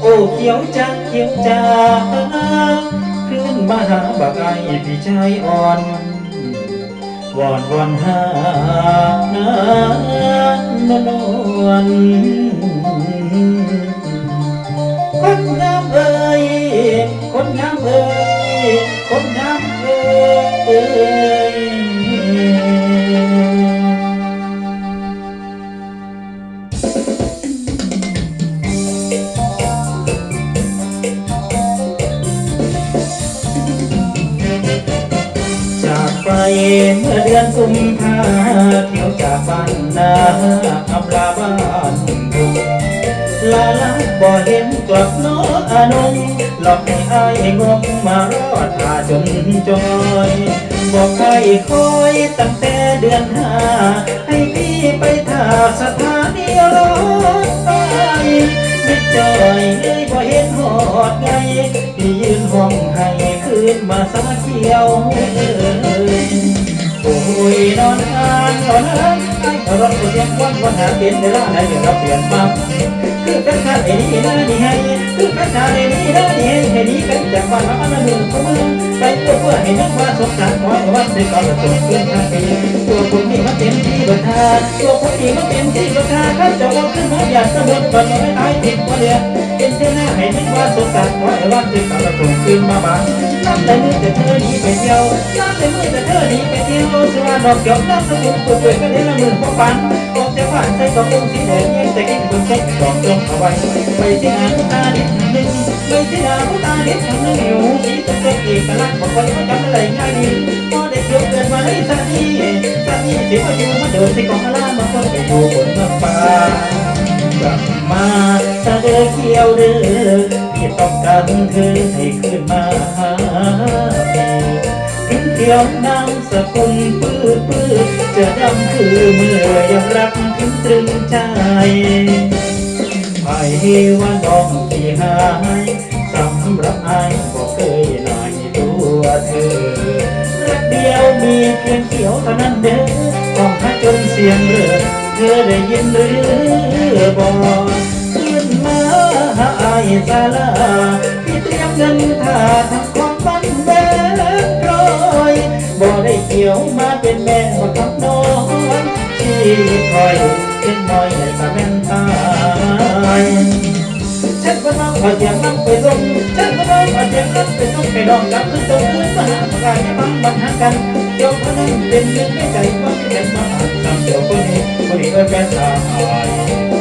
โอ้เขียวจักเขียวจ้าขึ้นมาหาบักไอพี่ชายอ่อนวอนวอนหา ไปเมื่อเดือนกุมภาเที่ยวจากบ้านนาอำลาบ้านดุงลาลาบ่เห็นกลับน้ออนงหลอกให้อายงงมารอดท่าจนจอยบอกให้คอยตั้งแต่เดือนห้าให้พี่ไปท่าสถานีรถไฟมิดจอยเอ้ยบ่เห็นหอดไงพี่ยืนห้องให้ คืนมาสาเขียวโอ้ยนอนอ่านนอนอ่านไอ้รถกูเสียงวันวันหาเป็นเวลาไหนเราเปลี่ยนมาคือกันชาไอ้นี่นะนี่ให้คือกันชาไอ้นี่นะนี่ให้ให้นี้กันจากวันละอันละหนึ่งก็มือไปเพื่อเพื่อให้นึกว่าสงสารขอให้วันใส่ก่อนละส่งเพื่อนทางปีตัวคนนี้มันเป็นที่บันทาตัวคนนี้มันเป็นที่บันทาข้าจะว่าขึ้นมาอยากสะดุดก่อนไม่ตายติดว่าเดีย เป็นเจ้าหน้าให้นึกว่าสงสารขอให้วันใส่ก่อนละส่งคืนมาบ้างน้ำแต่มือแต่เธอหนีไปเที่ยวน้ำแต่มือแต่เธอหนีไปเที่ยวสว่าดอกเกี่ยวน้ำสมุนเปื่อยๆก็เห็นละมือพอปันออกจากบ้านใส่กระโปรงสีแดงยังแต่กินบนเช็คดอกจงเอาไว้ไปที่หาผู้ตาเดิบหนึ่งไปที่หาผู้ตาเดิบหนึ่งหิวสีเป็นเอกลักษณ์บอกว่าจำอะไรง่ายดีพอเด็กเกิดเกิดมาได้สักทีสักทีเสิมาอยู่มาเดินที่กองอาลามาคนไปอยู่ เดือเขียวเดือที่ต้องการเธอให้คืนมาหาถึงเที่ยวน้ำสกุลปื้อปื้อจะดำคือเมื่อยังรักถึงตรึงใจไปว่าน้องที่หายสำหรับไอ้บอกเคยหน่อยตัวเธอรักเดียวมีเพียงเขียวเท่านั้นเด้อต้องพัดจนเสียงเรือเธอได้ยินหรือบอกาไอ้ายสาลาพี่เตรียมเงินค่าทำความฝันแบงค์ร้อยบ่ได้เกี่ยวมาเป็นแม่มาคำนอนชีวิตคอยเป็นน้อยแต่สะแม่นตายฉันก็น้องขอเสียงน้ำไปส่งฉันก็น้องขอเสียงน้ำไปส่งไปดองกับขึ้นตรงขึ้นมาหาปากกาไม่บังบันหากันยวคนนั้นเป็นเรื่องไม่ใจว่าไม่เป็นมาอ่านตามเดี๋ยวคนนี้คนนี้ก็แฟนสาว